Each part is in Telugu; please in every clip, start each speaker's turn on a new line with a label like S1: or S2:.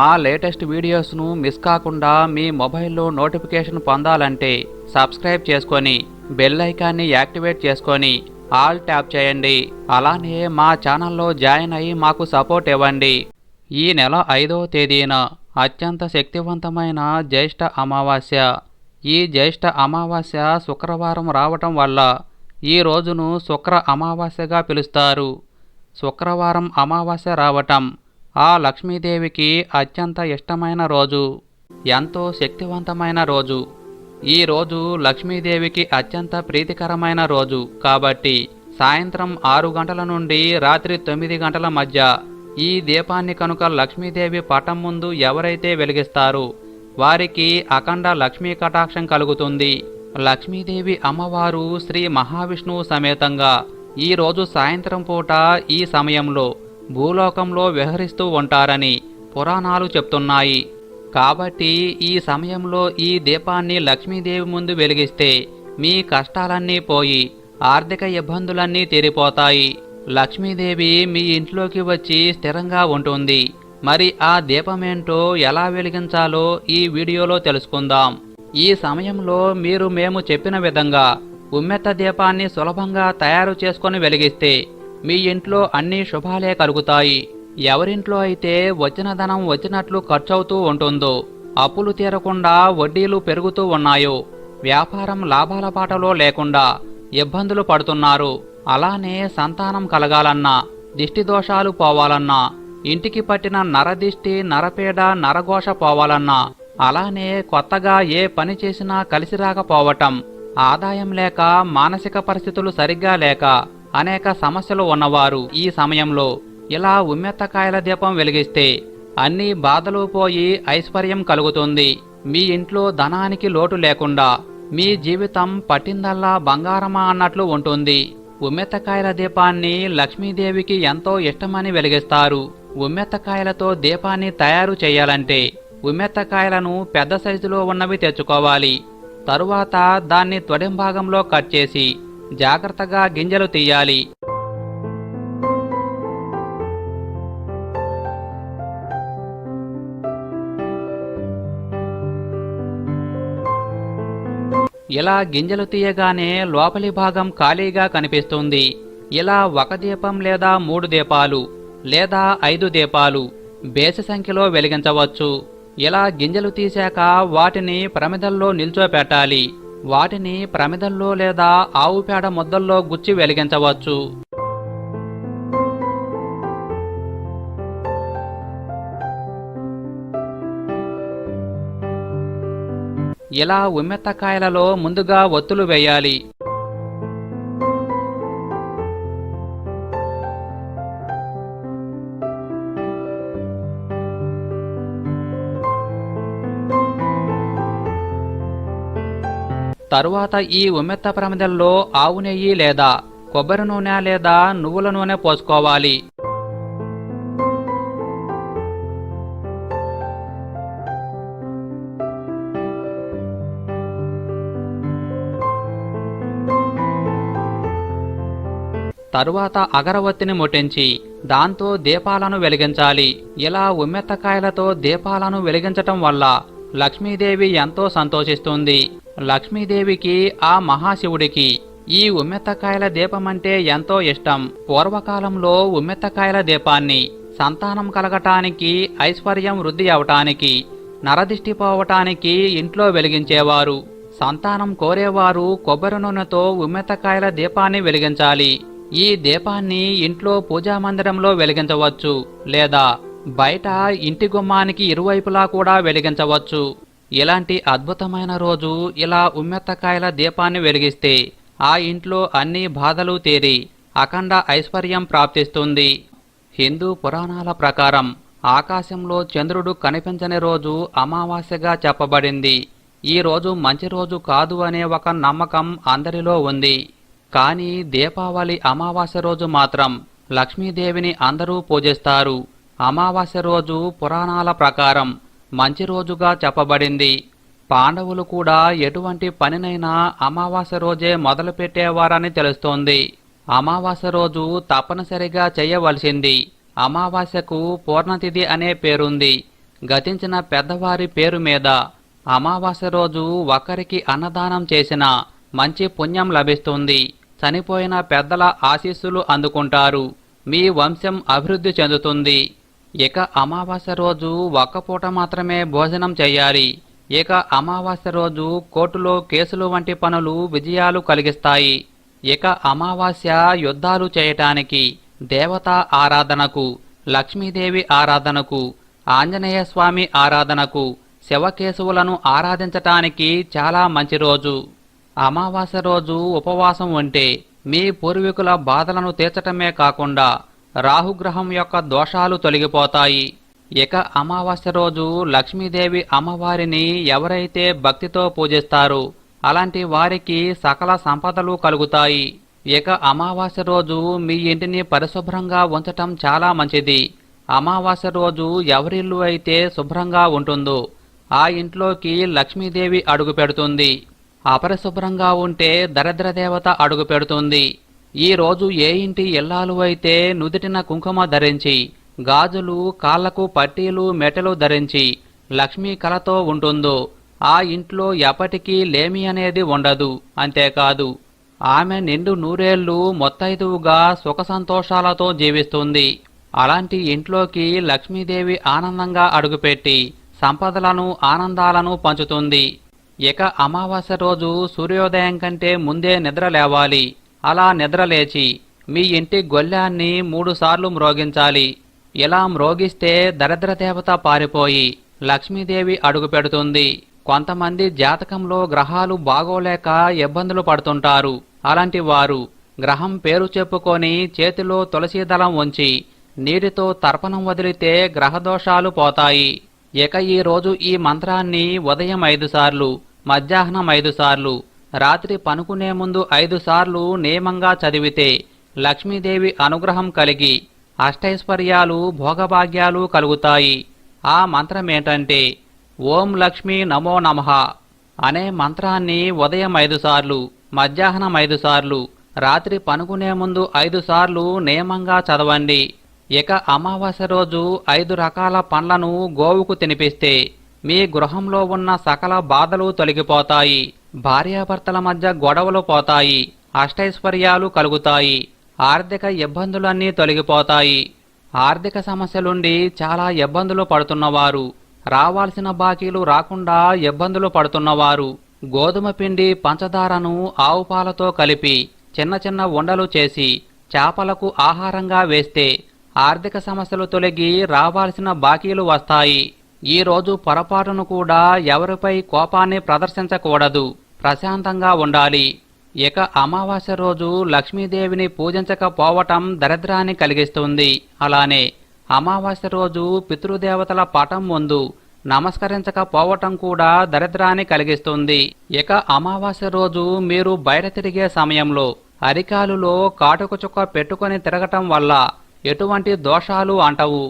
S1: మా లేటెస్ట్ వీడియోస్ను మిస్ కాకుండా మీ మొబైల్లో నోటిఫికేషన్ పొందాలంటే సబ్స్క్రైబ్ చేసుకొని బెల్ ఐకాన్ని యాక్టివేట్ చేసుకొని ఆల్ ట్యాప్ చేయండి. అలానే మా ఛానల్లో జాయిన్ అయ్యి మాకు సపోర్ట్ ఇవ్వండి. ఈ నెల ఐదవ తేదీన అత్యంత శక్తివంతమైన జ్యేష్ఠ అమావాస్య. ఈ జ్యేష్ఠ అమావాస్య శుక్రవారం రావటం వల్ల ఈ రోజును శుక్ర అమావాస్యగా పిలుస్తారు. శుక్రవారం అమావాస్య రావటం ఆ లక్ష్మీదేవికి అత్యంత ఇష్టమైన రోజు ఎంతో శక్తివంతమైన రోజు. ఈ రోజు లక్ష్మీదేవికి అత్యంత ప్రీతికరమైన రోజు కాబట్టి సాయంత్రం ఆరు గంటల నుండి రాత్రి తొమ్మిది గంటల మధ్య ఈ దీపాన్ని కనుక లక్ష్మీదేవి పటం ముందు ఎవరైతే వెలిగిస్తారు వారికి అఖండ లక్ష్మీ కటాక్షం కలుగుతుంది. లక్ష్మీదేవి అమ్మవారు శ్రీ మహావిష్ణువు సమేతంగా ఈ రోజు సాయంత్రం పూట ఈ సమయంలో భూలోకంలో విహరిస్తూ ఉంటారని పురాణాలు చెప్తున్నాయి. కాబట్టి ఈ సమయంలో ఈ దీపాన్ని లక్ష్మీదేవి ముందు వెలిగిస్తే మీ కష్టాలన్నీ పోయి ఆర్థిక ఇబ్బందులన్నీ తీరిపోతాయి. లక్ష్మీదేవి మీ ఇంట్లోకి వచ్చి స్థిరంగా ఉంటుంది. మరి ఆ దీపమేంటో ఎలా వెలిగించాలో ఈ వీడియోలో తెలుసుకుందాం. ఈ సమయంలో మీరు మేము చెప్పిన విధంగా ఉమ్మెత్త దీపాన్ని సులభంగా తయారు చేసుకొని వెలిగిస్తే మీ ఇంట్లో అన్ని శుభాలే కలుగుతాయి. ఎవరింట్లో అయితే వచ్చిన ధనం వచ్చినట్లు ఖర్చవుతూ ఉంటుందో అప్పులు తీరకుండా వడ్డీలు పెరుగుతూ ఉన్నాయో వ్యాపారం లాభాల బాటలో లేకుండా ఇబ్బందులు పడుతున్నారు. అలానే సంతానం కలగాలన్నా దిష్టి దోషాలు పోవాలన్నా ఇంటికి పట్టిన నరదిష్టి నరపీడ నరఘోష పోవాలన్నా అలానే కొత్తగా ఏ పని చేసినా కలిసి రాకపోవటం ఆదాయం లేక మానసిక పరిస్థితులు సరిగ్గా లేక అనేక సమస్యలు ఉన్నవారు ఈ సమయంలో ఇలా ఉమ్మెత్తకాయల దీపం వెలిగిస్తే అన్ని బాధలు పోయి ఐశ్వర్యం కలుగుతుంది. మీ ఇంట్లో ధనానికి లోటు లేకుండా మీ జీవితం పట్టిందల్లా బంగారమా అన్నట్లు ఉంటుంది. ఉమ్మెత్తకాయల దీపాన్ని లక్ష్మీదేవికి ఎంతో ఇష్టమని వెలిగిస్తారు. ఉమ్మెత్తకాయలతో దీపాన్ని తయారు చేయాలంటే ఉమ్మెత్తకాయలను పెద్ద సైజులో ఉన్నవి తెచ్చుకోవాలి. తరువాత దాన్ని తొడెం భాగంలో కట్ చేసి జాగ్రత్తగా గింజలు తీయాలి. ఇలా గింజలు తీయగానే లోపలి భాగం ఖాళీగా కనిపిస్తుంది. ఇలా ఒక దీపం లేదా మూడు దీపాలు లేదా ఐదు దీపాలు బేసి సంఖ్యలో వెలిగించవచ్చు. ఇలా గింజలు తీశాక వాటిని ప్రమిదల్లో నిల్చోపెట్టాలి. వాటిని ప్రమిదల్లో లేదా ఆవు పేడ ముద్దల్లో గుచ్చి వెలిగించవచ్చు. ఇలా ఉమ్మెత్తకాయలలో ముందుగా ఒత్తులు వేయాలి. తరువాత ఈ ఉమ్మెత్త ప్రమిదల్లో ఆవు నెయ్యి లేదా కొబ్బరి నూనె లేదా నువ్వుల నూనె పోసుకోవాలి. తరువాత అగరవత్తిని ముట్టించి దాంతో దీపాలను వెలిగించాలి. ఇలా ఉమ్మెత్తకాయలతో దీపాలను వెలిగించటం వల్ల లక్ష్మీదేవి ఎంతో సంతోషిస్తుంది. లక్ష్మీదేవికి ఆ మహాశివుడికి ఈ ఉమ్మెత్తకాయల దీపమంటే ఎంతో ఇష్టం. పూర్వకాలంలో ఉమ్మెత్తకాయల దీపాన్ని సంతానం కలగటానికి ఐశ్వర్యం వృద్ధి అవటానికి నరదిష్టి పోవటానికి ఇంట్లో వెలిగించేవారు. సంతానం కోరేవారు కొబ్బరి నూనెతో ఉమ్మెత్తకాయల దీపాన్ని వెలిగించాలి. ఈ దీపాన్ని ఇంట్లో పూజా మందిరంలో వెలిగించవచ్చు లేదా బయట ఇంటి గుమ్మానికి ఇరువైపులా కూడా వెలిగించవచ్చు. ఇలాంటి అద్భుతమైన రోజు ఇలా ఉమ్మెత్తకాయల దీపాన్ని వెలిగిస్తే ఆ ఇంట్లో అన్ని బాధలు తీరి అఖండ ఐశ్వర్యం ప్రాప్తిస్తుంది. హిందూ పురాణాల ప్రకారం ఆకాశంలో చంద్రుడు కనిపించని రోజు అమావాస్యగా చెప్పబడింది. ఈ రోజు మంచి రోజు కాదు అనే ఒక నమ్మకం అందరిలో ఉంది. కానీ దీపావళి అమావాస్య రోజు మాత్రం లక్ష్మీదేవిని అందరూ పూజిస్తారు. అమావాస్య రోజు పురాణాల ప్రకారం మంచి రోజుగా చెప్పబడింది. పాండవులు కూడా ఎటువంటి పనినైనా అమావాస్య రోజే మొదలుపెట్టేవారని తెలుస్తోంది. అమావాస్య రోజు తప్పనిసరిగా చేయవలసింది. అమావాస్యకు పూర్ణతిథి అనే పేరుంది. గతించిన పెద్దవారి పేరు మీద అమావాస్య రోజు ఒకరికి అన్నదానం చేసిన మంచి పుణ్యం లభిస్తుంది. చనిపోయిన పెద్దల ఆశీస్సులు అందుకుంటారు. మీ వంశం అభివృద్ధి చెందుతుంది. ఇక అమావాస్య రోజు ఒక్క పూట మాత్రమే భోజనం చేయాలి. ఇక అమావాస్య రోజు కోర్టులో కేసులు వంటి పనులు విజయాలు కలిగిస్తాయి. ఇక అమావాస్య యుద్ధాలు చేయటానికి దేవతా ఆరాధనకు లక్ష్మీదేవి ఆరాధనకు ఆంజనేయ స్వామి ఆరాధనకు శివకేశవులను ఆరాధించటానికి చాలా మంచి రోజు. అమావాస్య రోజు ఉపవాసం ఉంటే మీ పూర్వీకుల బాధలను తీర్చటమే కాకుండా రాహుగ్రహం యొక్క దోషాలు తొలగిపోతాయి. ఇక అమావాస్య రోజు లక్ష్మీదేవి అమ్మవారిని ఎవరైతే భక్తితో పూజిస్తారు అలాంటి వారికి సకల సంపదలు కలుగుతాయి. ఇక అమావాస్య రోజు మీ ఇంటిని పరిశుభ్రంగా ఉంచటం చాలా మంచిది. అమావాస్య రోజు ఎవరిల్లు అయితే శుభ్రంగా ఉంటుందో ఆ ఇంట్లోకి లక్ష్మీదేవి అడుగు పెడుతుంది. అపరిశుభ్రంగా ఉంటే దరిద్రదేవత అడుగు పెడుతుంది. ఈ రోజు ఏ ఇంటి ఇల్లాలు అయితే నుదిటిన కుంకుమ ధరించి గాజులు కాళ్ళకు పట్టీలు మెటలు ధరించి లక్ష్మీ కళతో ఉంటుందో ఆ ఇంట్లో ఎప్పటికీ లేమి అనేది ఉండదు అంతేకాదు. ఆమె నిండు నూరేళ్ళు మొత్తైదువుగా సుఖ సంతోషాలతో జీవిస్తుంది. అలాంటి ఇంట్లోకి లక్ష్మీదేవి ఆనందంగా అడుగుపెట్టి సంపదలను ఆనందాలను పంచుతుంది. ఇక అమావాస్య రోజు సూర్యోదయం కంటే ముందే నిద్ర లేవాలి. అలా నిద్ర లేచి మీ ఇంటి గొల్లాన్ని మూడుసార్లు మ్రోగించాలి. ఇలా మ్రోగిస్తే దరిద్ర దేవత పారిపోయి లక్ష్మీదేవి అడుగుపెడుతుంది కొంతమంది జాతకంలో గ్రహాలు బాగోలేక ఇబ్బందులు పడుతుంటారు. అలాంటి వారు గ్రహం పేరు చెప్పుకొని చేతిలో తులసి దళం ఉంచి నీటితో తర్పణం వదిలితే గ్రహదోషాలు పోతాయి. ఇక ఈరోజు ఈ మంత్రాన్ని ఉదయం ఐదు సార్లు మధ్యాహ్నం ఐదు సార్లు రాత్రి పనుకునే ముందు ఐదు సార్లు నియమంగా చదివితే లక్ష్మీదేవి అనుగ్రహం కలిగి అష్టైశ్వర్యాలు భోగభాగ్యాలు కలుగుతాయి. ఆ మంత్రమేంటంటే ఓం లక్ష్మీ నమో నమః అనే మంత్రాన్ని ఉదయం ఐదు సార్లు మధ్యాహ్నం ఐదు సార్లు రాత్రి పనుకునే ముందు ఐదు సార్లు నియమంగా చదవండి. ఇక అమావాస్య రోజు ఐదు రకాల పండ్లను గోవుకు తినిపిస్తే మీ గృహంలో ఉన్న సకల బాధలు తొలగిపోతాయి. భార్యాభర్తల మధ్య గొడవలు పోతాయి. అష్టైశ్వర్యాలు కలుగుతాయి. ఆర్థిక ఇబ్బందులన్నీ తొలగిపోతాయి. ఆర్థిక సమస్యలుండి చాలా ఇబ్బందులు పడుతున్నవారు. రావాల్సిన బాకీలు రాకుండా ఇబ్బందులు పడుతున్నవారు. గోధుమ పిండి పంచదారను ఆవు పాలతో కలిపి చిన్న చిన్న ఉండలు చేసి చేపలకు ఆహారంగా వేస్తే ఆర్థిక సమస్యలు తొలగి రావాల్సిన బాకీలు వస్తాయి. ఈ రోజు పొరపాటును కూడా ఎవరిపై కోపాన్ని ప్రదర్శించకూడదు. ప్రశాంతంగా ఉండాలి. ఇక అమావాస్య రోజు లక్ష్మీదేవిని పూజించకపోవటం దరిద్రాన్ని కలిగిస్తుంది. అలానే అమావాస్య రోజు పితృదేవతల పటం ముందు నమస్కరించకపోవటం కూడా దరిద్రాన్ని కలిగిస్తుంది. ఇక అమావాస్య రోజు మీరు బయట తిరిగే సమయంలో అరికాలులో కాటుకు చుక్క పెట్టుకొని తిరగటం వల్ల ఎటువంటి దోషాలు అంటవు.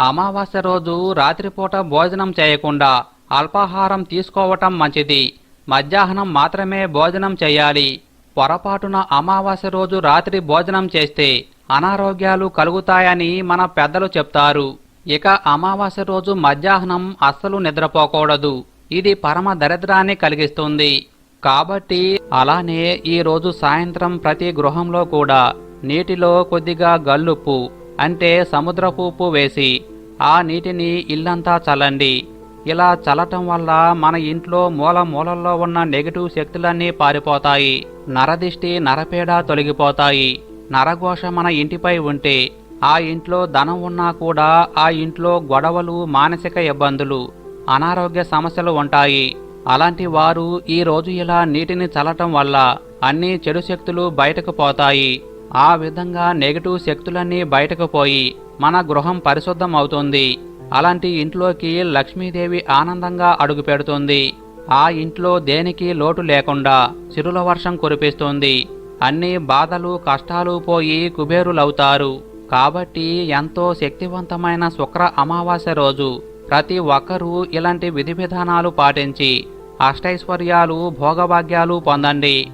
S1: అమావాస్య రోజు రాత్రిపూట భోజనం చేయకుండా అల్పాహారం తీసుకోవటం మంచిది. మధ్యాహ్నం మాత్రమే భోజనం చేయాలి. పొరపాటున అమావాస్య రోజు రాత్రి భోజనం చేస్తే అనారోగ్యాలు కలుగుతాయని మన పెద్దలు చెప్తారు. ఇక అమావాస్య రోజు మధ్యాహ్నం అస్సలు నిద్రపోకూడదు. ఇది పరమ దరిద్రాన్ని కలిగిస్తుంది. కాబట్టి అలానే ఈ రోజు సాయంత్రం ప్రతి గృహంలో కూడా నీటిలో కొద్దిగా గల్లుప్పు అంటే సముద్రపు వేసి ఆ నీటిని ఇల్లంతా చల్లండి. ఇలా చల్లటం వల్ల మన ఇంట్లో మూల మూలల్లో ఉన్న నెగిటివ్ శక్తులన్నీ పారిపోతాయి. నరదిష్టి నరపేడ తొలగిపోతాయి. నరఘోష మన ఇంటిపై ఉంటే ఆ ఇంట్లో ధనం ఉన్నా కూడా ఆ ఇంట్లో గొడవలు మానసిక ఇబ్బందులు అనారోగ్య సమస్యలు ఉంటాయి. అలాంటి వారు ఈ రోజు ఇలా నీటిని చల్లటం వల్ల అన్ని చెడు శక్తులు బయటకు పోతాయి. ఆ విధంగా నెగటివ్ శక్తులన్నీ బయటకు పోయి మన గృహం పరిశుద్ధం అవుతుంది అలాంటి ఇంట్లోకి లక్ష్మీదేవి ఆనందంగా అడుగుపెడుతుంది ఆ ఇంట్లో దేనికి లోటు లేకుండా చిరుల వర్షం కురిపిస్తుంది. అన్ని బాధలు కష్టాలు పోయి కుబేరులవుతారు. కాబట్టి ఎంతో శక్తివంతమైన శుక్ర అమావాస్య రోజు ప్రతి ఒక్కరూ ఇలాంటి విధి విధానాలు పాటించి అష్టైశ్వర్యాలు భోగభాగ్యాలు పొందండి.